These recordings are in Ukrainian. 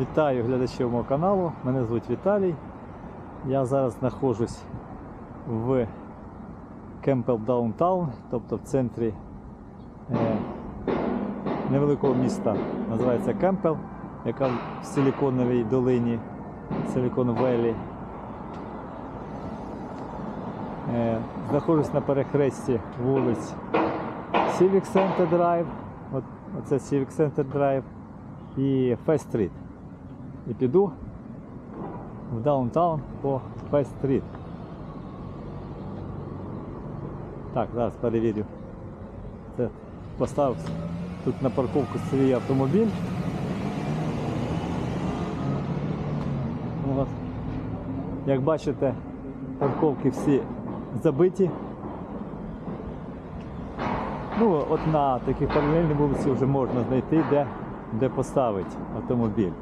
Вітаю глядачів мого каналу. Мене звуть Віталій. Я зараз знаходжусь в Кемпел Даунтаун, тобто в центрі е, невеликого міста. Називається Кемпел, яка в Силіконовій долині, Силікон Веллі. Е, знаходжусь на перехресті вулиць Civic Center Drive. Оце Civic Center Drive і Fest Street. І піду в даунтаун по Fest Street. Так, зараз перевірю. Це поставив тут на парковку свій автомобіль. От. Як бачите, парковки всі забиті. Ну, от на такій паралельній вулиці вже можна знайти, де, де поставити автомобіль.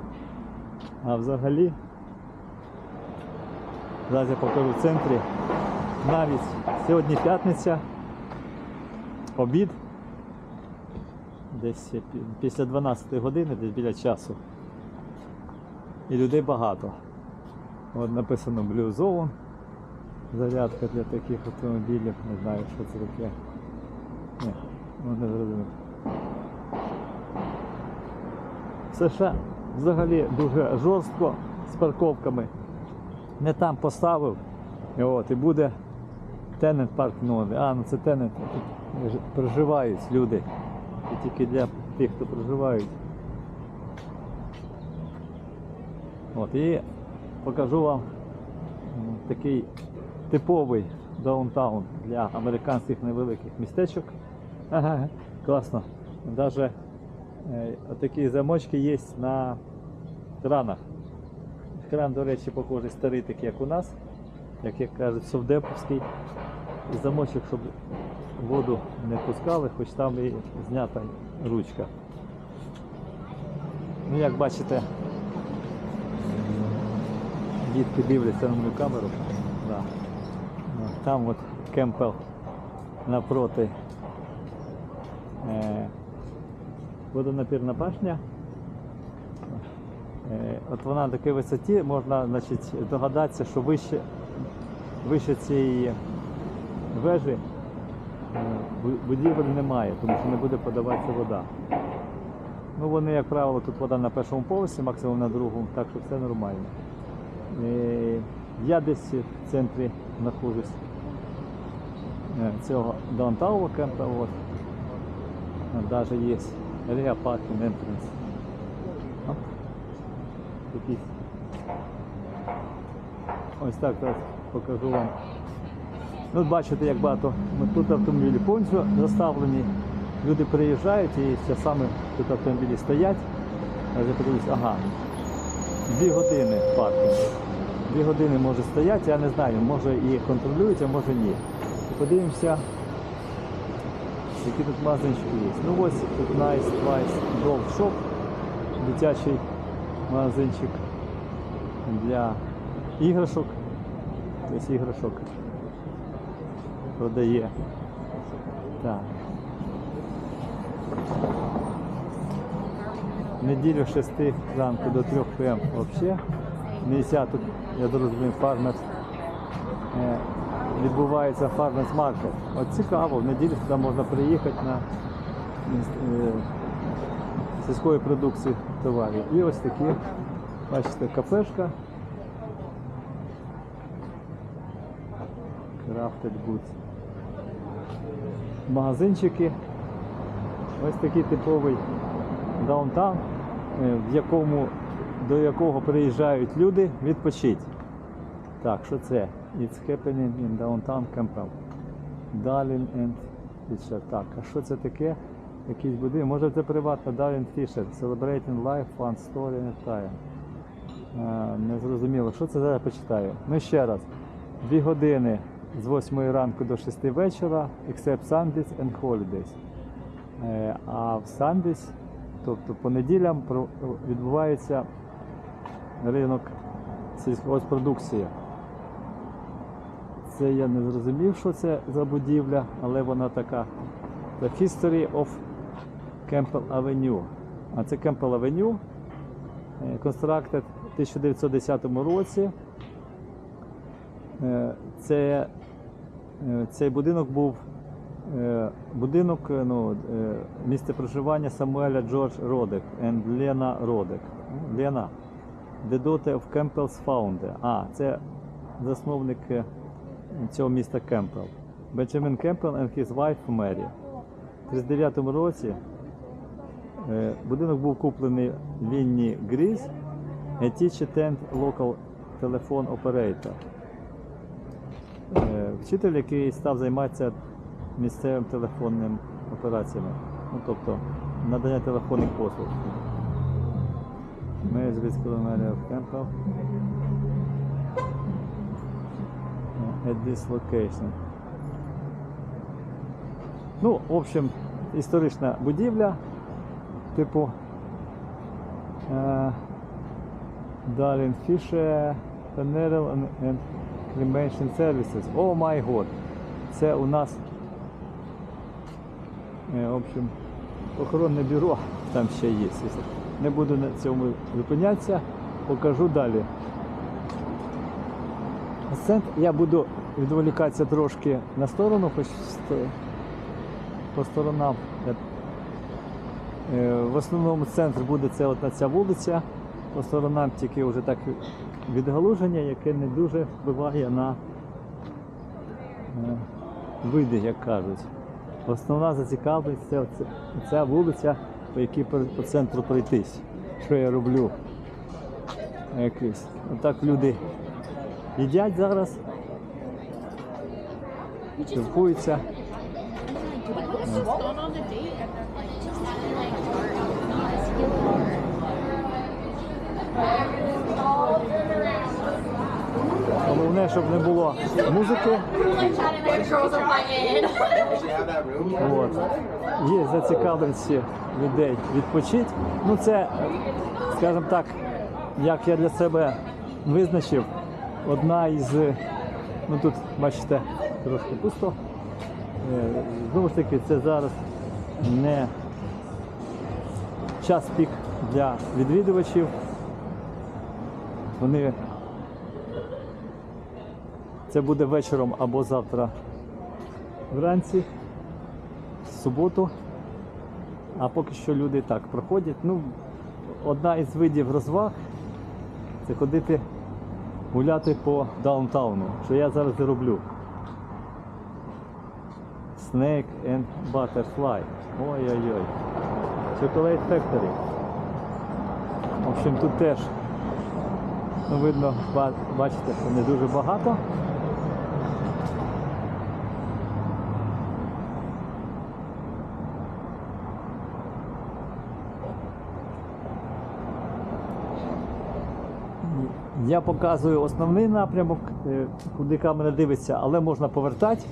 А взагалі, зараз я покажу в центрі, навіть сьогодні п'ятниця, обід, десь після 12 години, десь біля часу. І людей багато. От написано Blue Zone, зарядка для таких автомобілів, не знаю, що це таке. Ні, ну не зрозумів. США взагалі дуже жорстко з парковками. Не там поставив. От, і буде тенет парк новий. А, ну це тенет. Тут проживають люди. І тільки для тих, хто проживають. От, і покажу вам такий типовий даунтаун для американських невеликих містечок. Ага, класно. Даже е, такі замочки є на кранах. Кран, до речі, похожий старий, такий, як у нас, як як кажуть, совдеповський. І замочок, щоб воду не пускали, хоч там і знята ручка. Ну, як бачите, дітки дивляться на мою камеру. Да. Там от Кемпел напроти е, водонапірна башня. Е, От вона на такій висоті, можна значить, догадатися, що вище, вище цієї вежі е, будівель немає, тому що не буде подаватися вода. Ну, вони, як правило, тут вода на першому поверсі, максимум на другому, так що все нормально. Е, Я десь в центрі знаходжусь цього даунтауна кемпа. Навіть є area parking entrance. Якісь. Ось так покажу вам. Ну, бачите, як багато ну, тут автомобілі повністю заставлені. Люди приїжджають і ще саме тут автомобілі стоять. Я подивлюсь, ага, дві години паркінг. Дві години може стояти, я не знаю, може і а може ні. Подивимося, які тут магазинчики є. Ну ось тут Nice Twice Gold Shop, дитячий магазинчик для іграшок. Тобто іграшок продає. Так. Неділю з 6 ранку до 3 пм взагалі. Нельзя тут, я зрозумів, фармерс. Відбувається фармерс маркет. От цікаво, в неділю сюди можна приїхати на е, сільської продукції товарів. І ось такі, бачите, кафешка. Crafted Goods. Магазинчики. Ось такий типовий даунтаун, е, в якому, до якого приїжджають люди відпочити. Так, що це? It's happening in downtown Campbell. Darling and Fisher. Так, а що це таке? Якийсь будинок. Може це приватна Darling Fisher. Celebrating life, fun story and time. Е, Не зрозуміло, що це зараз почитаю. Ну ще раз. Дві години з 8 ранку до 6 вечора, except Sundays and holidays. Е, А в Sundays, тобто по неділям, відбувається ринок сільськогоспродукції. Це я не зрозумів, що це за будівля, але вона така. The History of Campbell Avenue. А це Campbell Avenue. е, constructed в 1910 році. Е, Це, е, цей будинок був будинок, ну, місце проживання Самуеля Джордж Родек і Лена Родек. Лена. The daughter of Campbell's founder. А, це засновник цього міста Кемпел. Бенджамін Кемпел and his wife Mary. У 1939 році е, будинок був куплений Лінні Гріз, a teacher turned local telephone operator. Е, Вчитель, який став займатися місцевим телефонним операціями, ну, тобто надання телефонних послуг. Ми з в Кемпел. At this location. Ну, в общем, історична будівля, типу е, Darling Fisher Funeral and Cremation Services. О май год! Це у нас е, в общем, охоронне бюро там ще є. Не буду на цьому зупинятися, покажу далі. Акцент я буду відволікатися трошки на сторону, хоч по сторонам. Е, В основному центр буде це от ця вулиця, по сторонам тільки вже так відгалуження, яке не дуже впливає на е, види, як кажуть. Основна зацікавленість це ця вулиця, по якій по центру пройтись. Що я роблю? Якийсь. Отак люди їдять зараз, спілкуються. Головне, щоб не було музики. От. Є зацікавленість людей відпочити. Ну це, скажімо так, як я для себе визначив, одна із, ну тут бачите, трошки пусто. Е, Знову ж таки, це зараз не час пік для відвідувачів. Вони це буде вечором або завтра вранці, в суботу. А поки що люди так проходять. Ну, одна із видів розваг це ходити гуляти по даунтауну, що я зараз і роблю. Snake and Butterfly. Ой-ой-ой. Chocolate Factory. В общем, тут теж, ну, видно, бачите, що не дуже багато. Я показую основний напрямок, е, куди камера дивиться, але можна повертати,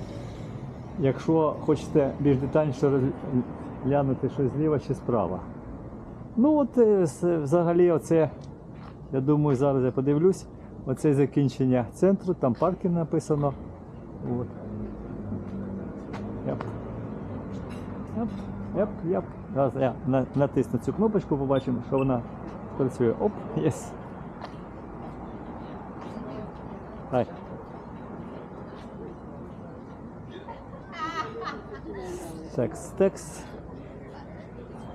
якщо хочете більш детальніше розглянути щось зліва чи справа. Ну от е, взагалі, оце, я думаю, зараз я подивлюсь, оце закінчення центру, там паркінг написано. От. Яп. Яп, яп, яп. Зараз я натисну цю кнопочку, побачимо, що вона працює. Оп, єс. Хай. Секс, текс.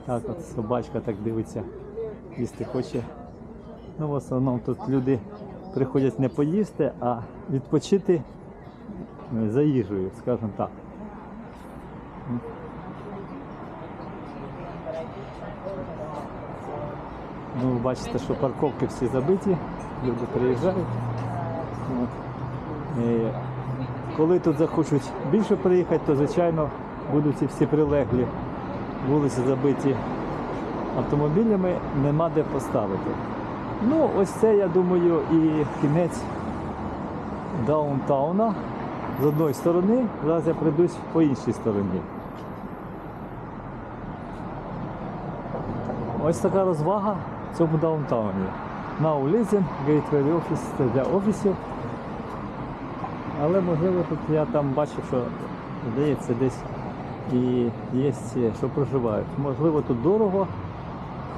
Так, от собачка так дивиться, їсти хоче. Ну, в основному тут люди приходять не поїсти, а відпочити е, за їжею, скажімо так. Ну, бачите, що парковки всі забиті, люди приїжджають. І коли тут захочуть більше приїхати, то звичайно будуть ці всі прилеглі вулиці забиті автомобілями, нема де поставити. Ну, ось це, я думаю, і кінець даунтауна з одної сторони. Зараз я прийдусь по іншій стороні. Ось така розвага в цьому даунтауні. Now listen, Gateway Office це для офісів. Але можливо тут я там бачив, що здається десь і є, ці, що проживають. Можливо, тут дорого,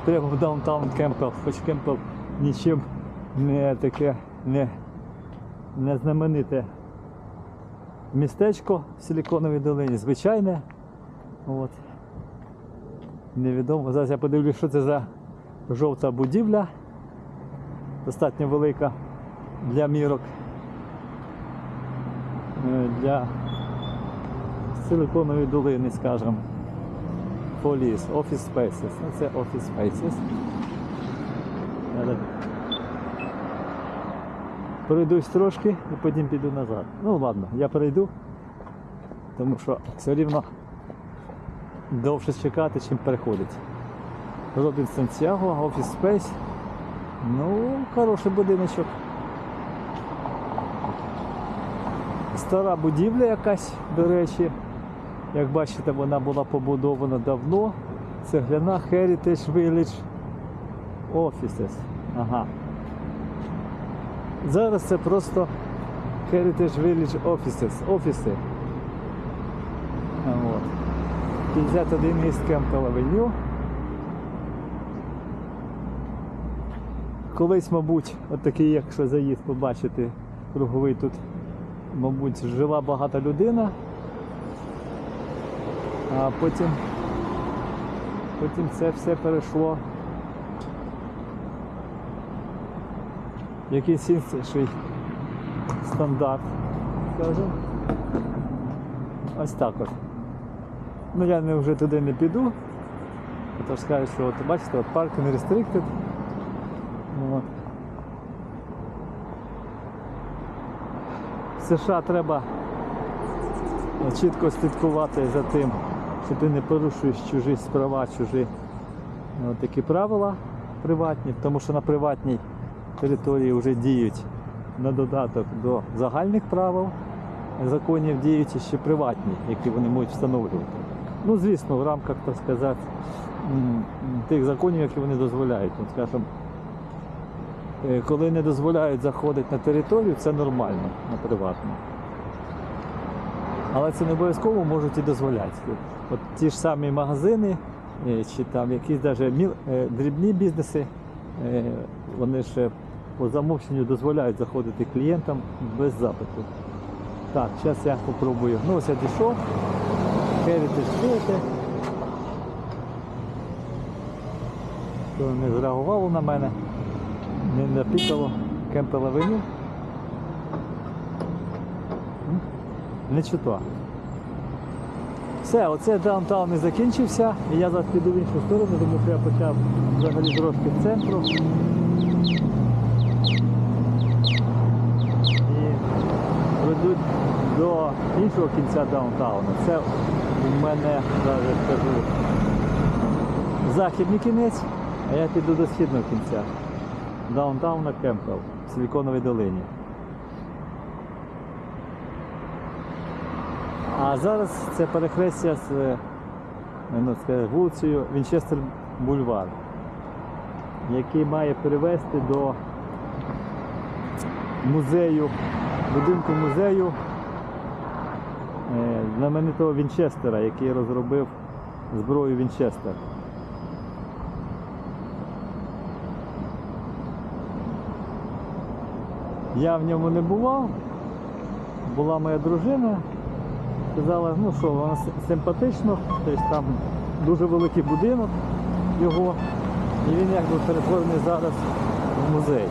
прямо в даунтаун Кемпел, хоч Кемпел нічим не таке не, не знамените містечко в Силіконовій долині, звичайне. От. Невідомо. Зараз я подивлюсь, що це за жовта будівля. Достатньо велика для мірок. Е, Для Силиконової долини, скажімо. Police, Office Spaces. Це Office Spaces. Пройдусь трошки і потім піду назад. Ну ладно, я перейду, тому що все рівно довше чекати, чим переходить. Робін Сантьяго, Office Space. Ну, хороший будиночок. Стара будівля якась, до речі. Як бачите, вона була побудована давно. Цегляна Heritage Village Offices. Ага. Зараз це просто Heritage Village Offices. Офіси. От. 51 міст Campbell Avenue. Колись, мабуть, от такий, якщо заїзд побачити, круговий тут, мабуть, жила багата людина. А потім, потім це все перейшло якийсь інший стандарт, скажімо. Ось так от. Ну я не вже туди не піду. Тож скажу, що от бачите, от parking restricted. От. США треба чітко слідкувати за тим, що ти не порушуєш чужі права, чужі от такі правила приватні, тому що на приватній території вже діють на додаток до загальних правил законів діють ще приватні, які вони можуть встановлювати. Ну, звісно, в рамках, так сказати, тих законів, які вони дозволяють. От, скажімо, е, коли не дозволяють заходити на територію, це нормально на приватну. Але це не обов'язково можуть і дозволяти. От ті ж самі магазини, е, чи там якісь навіть дрібні бізнеси, е, вони ще по замовченню дозволяють заходити клієнтам без запиту. Так, зараз я попробую. Ну ось я дійшов. Heritage Theater. То не зреагувало на мене, не напікало Кемпел Авеню. Не чуто. Все, оце даунтаун і закінчився. І я зараз піду в іншу сторону, тому що я почав взагалі трошки з центру. І ведуть до іншого кінця даунтауну. Це у мене я скажу західний кінець, а я піду до східного кінця. Даунтауна Кемпел в Силіконовій долині. А зараз це перехрестя з е, ну, сказати, вулицею Вінчестер Бульвар, який має привести до музею, будинку музею е, знаменитого Вінчестера, який розробив зброю Вінчестер. Я в ньому не бував, була моя дружина, сказала, ну що, воно симпатично, тобто там дуже великий будинок його, і він якби перетворений зараз в музей.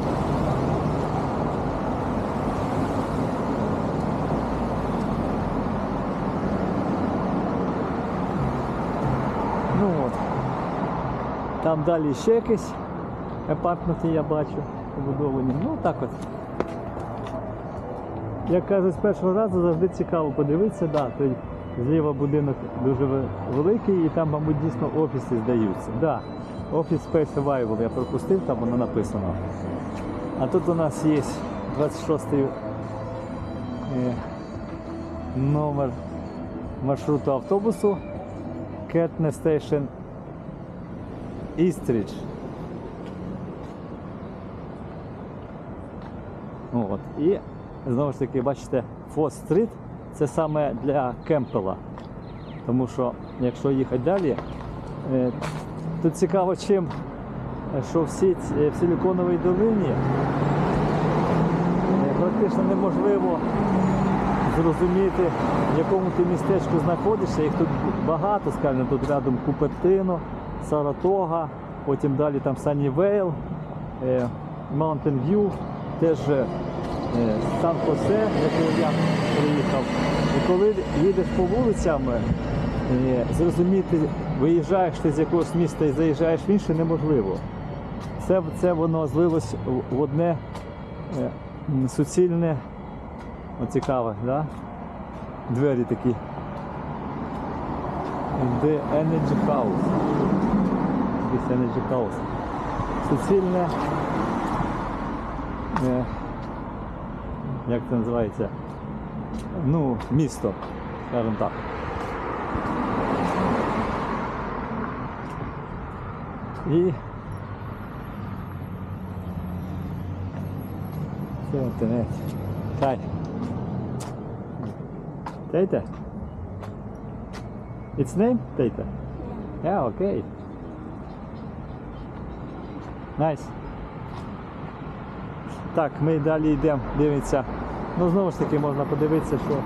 Ну от. Там далі ще якісь апартменти я бачу побудовані. Ну так от. Як кажуть, з першого разу завжди цікаво подивитися, да, той зліва будинок дуже великий і там, мабуть, дійсно офіси здаються. Да, Office Space Survival я пропустив, там воно написано. А тут у нас є 26-й е, номер маршруту автобусу Кетне Station Істріч. От. І знову ж таки, бачите, Фос Стріт це саме для Кемпела. Тому що якщо їхати далі, е, тут цікаво, чим що всі ці- в Силіконовій долині е, практично неможливо зрозуміти, в якому ти містечку знаходишся. Їх тут багато, скажімо, тут рядом Купертино, Саратога, потім далі там Саннівейл, е, Mountain View, теж е, Сан-Хосе, який я приїхав. І коли їдеш по вулицям, е, зрозуміти, виїжджаєш ти з якогось міста і заїжджаєш в інше, неможливо. Це, це воно злилось в- в одне е, суцільне, о, цікаве, да? двері такі. The Energy House. This Energy House. Суцільне. Як це називається? Ну, місто, скажімо так. І це інтернет. Хай. Тейте? Its name? Тейте? Yeah, окей. Найс. Так, ми далі йдемо, дивиться. Ну, знову ж таки, можна подивитися, що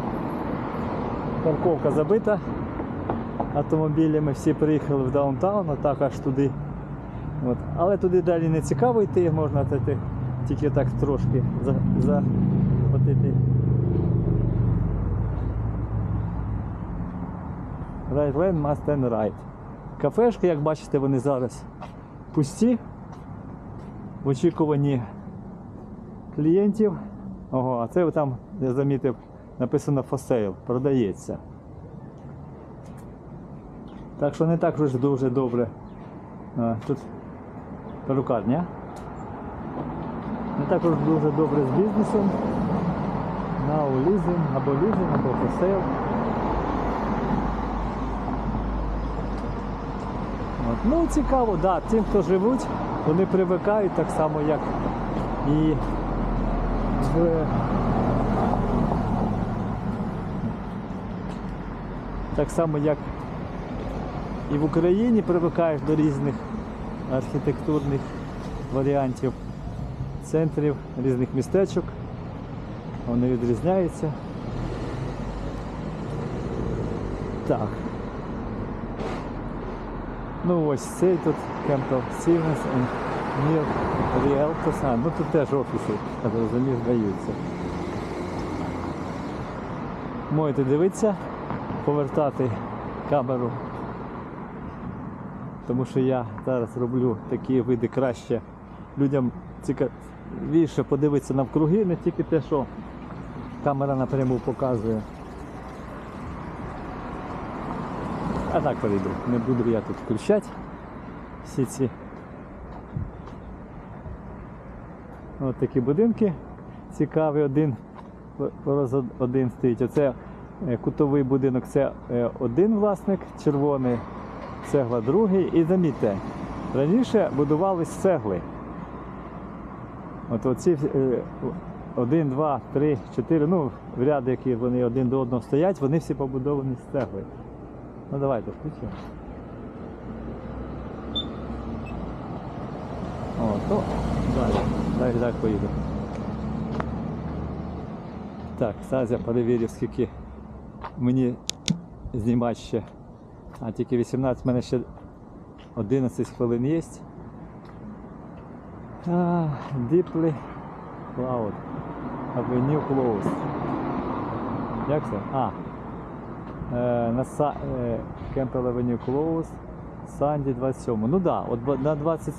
парковка забита автомобілями. Всі приїхали в даунтаун, а так аж туди. От. Але туди далі не цікаво йти, можна тільки, так трошки за, за ходити. Right lane must turn right. Кафешки, як бачите, вони зараз пусті. В очікуванні клієнтів. Ого, а це там, я замітив, написано sale, продається. Так що не так вже дуже добре. А, тут перукарня. Не так уж дуже добре з бізнесом. Now leasing, або leasing, або sale. От. Ну, цікаво, да, тим, хто живуть, вони привикають так само, як і так само, як і в Україні привикаєш до різних архітектурних варіантів, центрів, різних містечок. Вони відрізняються. Так. Ну ось цей тут Campbell Stevens and Neil Realtors. А, ну тут теж офіси, я розумію, здаються. Можете дивитися, повертати камеру. Тому що я зараз роблю такі види краще. Людям цікавіше подивитися навкруги, не тільки те, що камера напряму показує. А так перейду. Не буду я тут включати всі ці. Ось такі будинки цікаві. Один один стоїть. Оце е, кутовий будинок, це е, один власник червоний, цегла другий. І замітьте, раніше будувались цегли. От оці е, один, два, три, чотири, ну, в ряд, які вони один до одного стоять, вони всі побудовані з цегли. Ну давайте включимо. О, то далі. Далі так поїду. Так, зараз я перевірю, скільки мені знімати ще. А тільки 18, в мене ще 11 хвилин є. А, Deeply Cloud. Avenue Close. Як це? А, Е, на е, Campbell Avenue Close, Санді 27. Ну так, да, от на 20,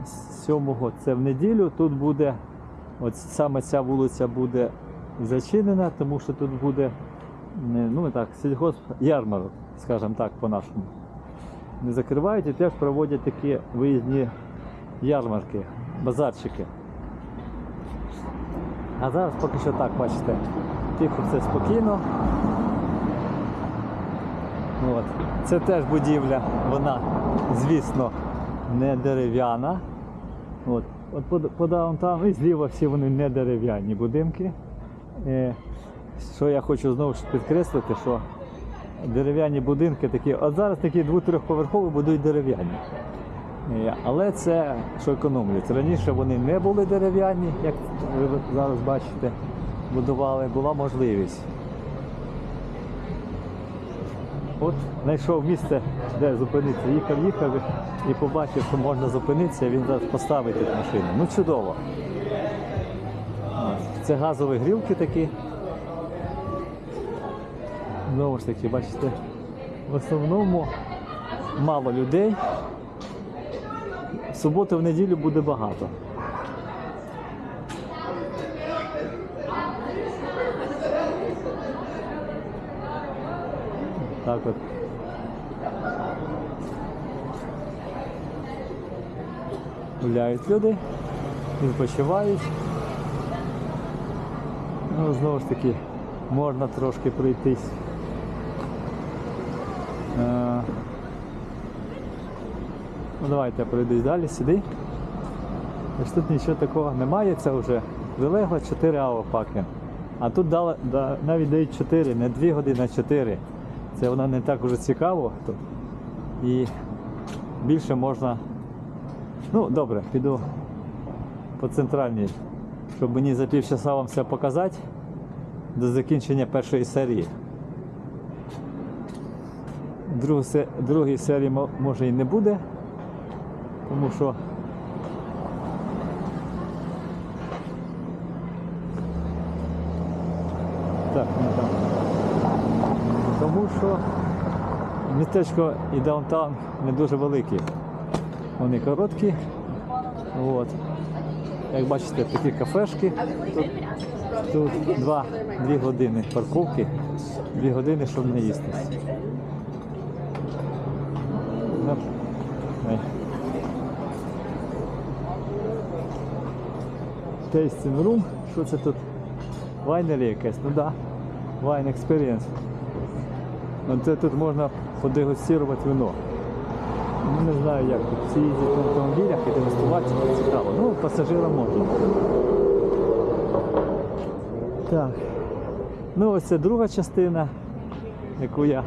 27 це в неділю. Тут буде, от саме ця вулиця буде зачинена, тому що тут буде ну так, сільгосп ярмарок, скажімо так, по-нашому. Не закривають і теж проводять такі виїзні ярмарки, базарчики. А зараз поки що так, бачите, тихо все спокійно. От. Це теж будівля, вона, звісно, не дерев'яна. От. От по, по і зліва всі вони не дерев'яні будинки. Е, що я хочу знову ж підкреслити, що дерев'яні будинки такі, от зараз такі двох-трьохповерхові будуть дерев'яні. Е, Але це що економлюється. Раніше вони не були дерев'яні, як ви зараз бачите, будували, була можливість. От знайшов місце, де зупинитися. Їхав, їхав і побачив, що можна зупинитися, він поставить тут машину. Ну чудово. Це газові грілки такі. Знову ж таки, бачите, в основному мало людей. Суботу, в неділю буде багато. Так от. Гуляють люди, відпочивають. Ну, знову ж таки, можна трошки пройтись. Е, Ну давайте пройдусь далі сюди. Ось тут нічого такого немає, це вже вилегло 4 авопаки. А тут дали, да, навіть дають 4, не 2 години, а 4. Це воно не так уже цікаво. І більше можна. Ну, добре, піду по центральній, щоб мені за півчаса вам все показати до закінчення першої серії. Другу, другої серії може і не буде, тому що там. Тому що містечко і даунтаун не дуже великі. Вони короткі. От. Як бачите, такі кафешки. Тут, тут два, дві години парковки, дві години, щоб не їсти. Tasting room. Що це тут? Вайнері якесь, ну да. Wine Experience. Ну, це тут можна подегустувати вино. Ну, не знаю як. Всі їздять на автомобілях і дегустувати це цікаво. Ну, пасажирам можна. Так. Ну ось це друга частина, яку я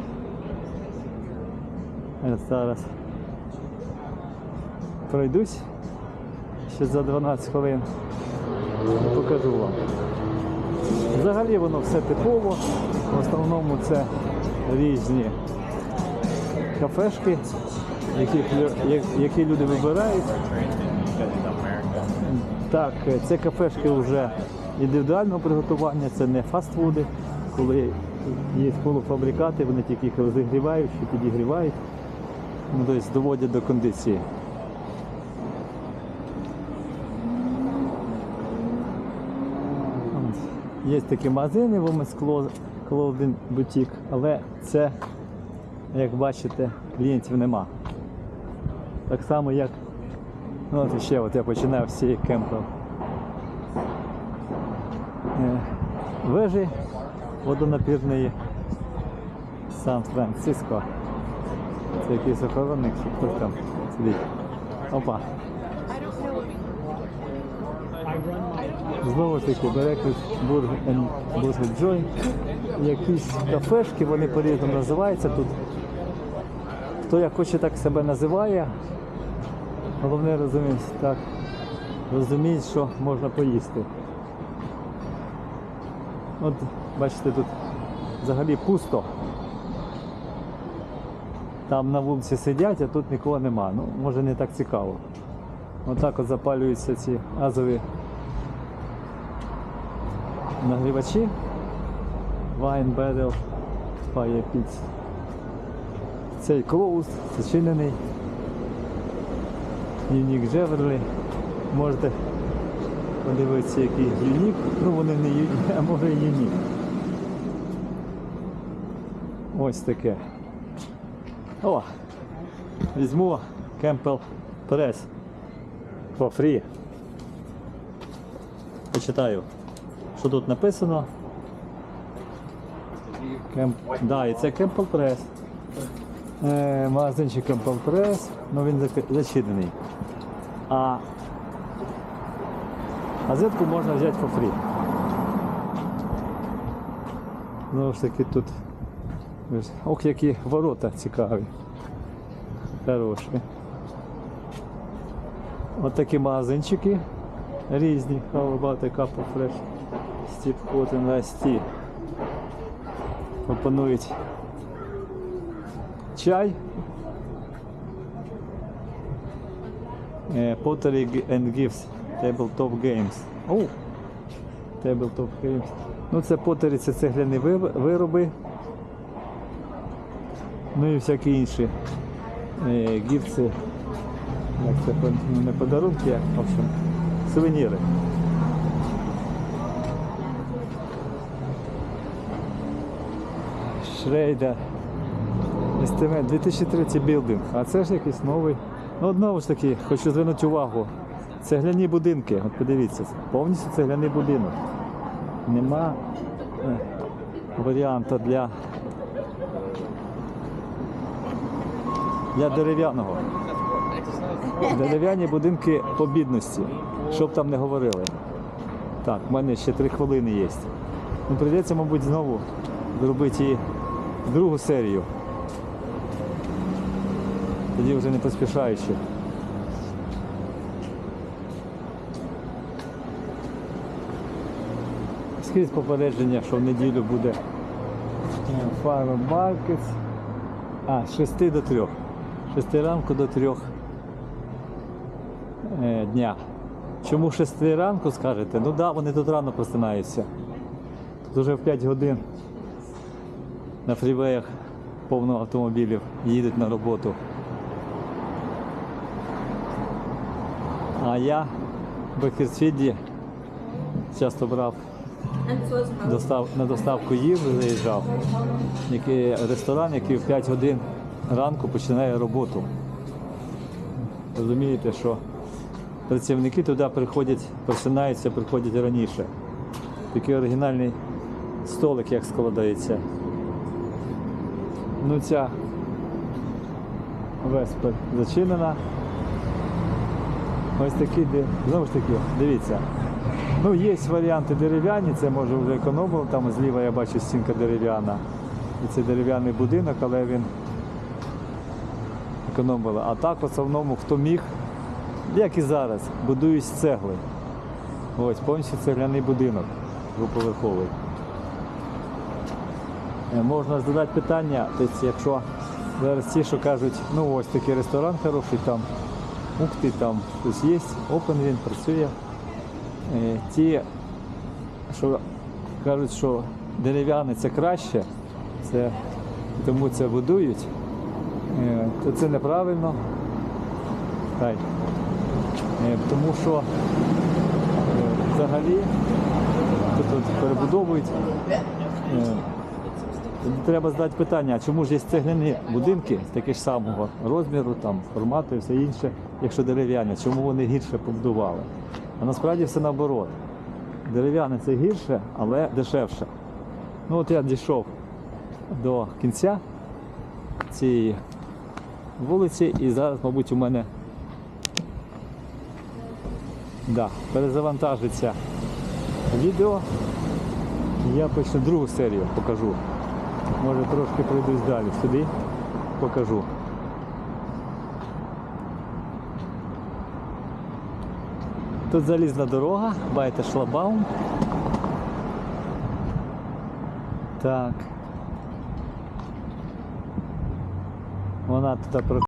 е, зараз пройдусь ще за 12 хвилин і покажу вам. Взагалі воно все типово. В основному це різні кафешки, які, люди вибирають. Так, це кафешки вже індивідуального приготування, це не фастфуди, коли є полуфабрикати, вони тільки їх розігрівають чи підігрівають, ну, тобто доводять до кондиції. Є такі магазини, Women's Clo- Clothing Boutique, але це, як бачите, клієнтів нема. Так само, як ну, от ще от я починав з цієї кемпу. Е, Вежі водонапірної Сан-Франциско. Це якийсь охоронник, чи хтось там сидить. Опа. Знову ж таки, Burger and Joy. Якісь кафешки, вони по-різному називаються тут. Хто як хоче так себе називає, головне розуміти, так, розуміють, що можна поїсти. От бачите, тут взагалі пусто. Там на вулиці сидять, а тут нікого нема. Ну, може не так цікаво. Отак от запалюються ці газові нагрівачі. Wine Battle Fire Pits. Цей closed, зачинений. Unique Jewelry. Можете подивитися, який юнік. Ну вони не юнік, а може і юнік. Ось таке. О! Візьму Campbell Press for free. Почитаю, що тут написано. Кемп... Да, і це Press. Е, магазинчик Campbell Press, ну він зачинений. А газетку можна взяти for free. Знову ж таки тут. Ох, які ворота цікаві. Хороші. От такі магазинчики різні. Cup of fresh steep hot and. Пропонують чай. Е, Pottery and Gifts. Tabletop Games. О! Tabletop Games. Ну це потері, це цегляні вироби. Ну і всякі інші е, гіфти. Як це ну, не подарунки, а в общем, сувеніри. Шрейда. Естемент 2003 білдинг. А це ж якийсь новий. Ну, одного ж таки, хочу звернути увагу. Цегляні будинки. От подивіться, повністю цегляний будинок. Нема е, варіанту для, для дерев'яного. Дерев'яні будинки по бідності, щоб там не говорили. Так, в мене ще три хвилини є. Ну, прийдеться, мабуть, знову зробити другу серію. Тоді вже не поспішаючи. Скрізь попередження, що в неділю буде е, Farm Markets. А, з 6 до 3. З 6 ранку до 3 е, дня. Чому 6 ранку скажете? Ну так, да, вони тут рано просинаються. Тут вже в 5 годин на фрівеях повно автомобілів їдуть на роботу. А я в Бекерсфіді часто брав достав, на доставку їжі заїжджав. Який ресторан, який в 5 годин ранку починає роботу. Розумієте, що працівники туди приходять, починаються, приходять раніше. Такий оригінальний столик, як складається. Ну ця веспа зачинена. Ось такі, знову ж таки, дивіться. Ну, є варіанти дерев'яні, це може вже економили, там зліва я бачу стінка дерев'яна. І це дерев'яний будинок, але він економили. А так в основному хто міг, як і зараз, будують з цегли. Ось повністю цегляний будинок двоповерховий. Е, Можна задати питання, тобто, якщо зараз ті, що кажуть, ну ось такий ресторан хороший там, ух ти, там щось є, опен він працює. Е, Ті, що кажуть, що дерев'яне це краще, це, тому це будують, е, то це неправильно. Хай. Е, Тому що взагалі тут перебудовують. Треба задати питання, чому ж є цегляні будинки такі ж самого розміру, там, формату і все інше, якщо дерев'яні, чому вони гірше побудували? А насправді все наоборот. Дерев'яне це гірше, але дешевше. Ну от я дійшов до кінця цієї вулиці і зараз, мабуть, у мене да, перезавантажиться відео. Я почну другу серію покажу. Може трошки пройдусь далі сюди, покажу. Тут залізна дорога, бачите шлагбаум. Так. Вона тут